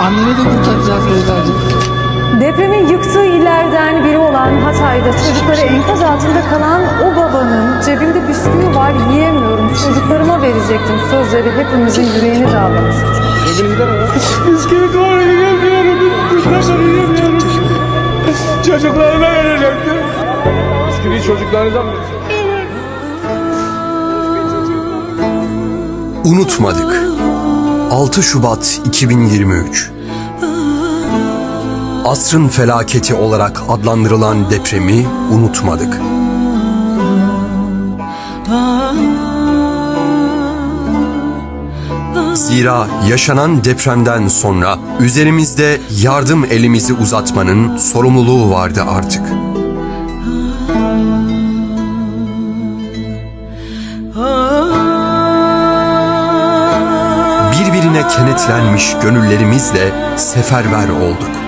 Annemi de kurtaracağız Leyla'cığım. Depremin yıktığı illerden biri olan Hatay'da çocukları enkaz altında kalan o babanın cebinde bisküvi var yiyemiyorum çocuklarıma verecektim sözleri hepimizin yüreğini dağlamıştır. Cebinde? Bisküvi doğru yiyemiyorum. Kurtarım yiyemiyorum. Çocuklarıma verecektim. Bisküvi çocuklarınıza mı Unutmadık. 6 Şubat 2023 Asrın felaketi olarak adlandırılan depremi unutmadık. Zira yaşanan depremden sonra üzerimizde yardım elimizi uzatmanın sorumluluğu vardı artık. Birbirine kenetlenmiş gönüllerimizle seferber olduk.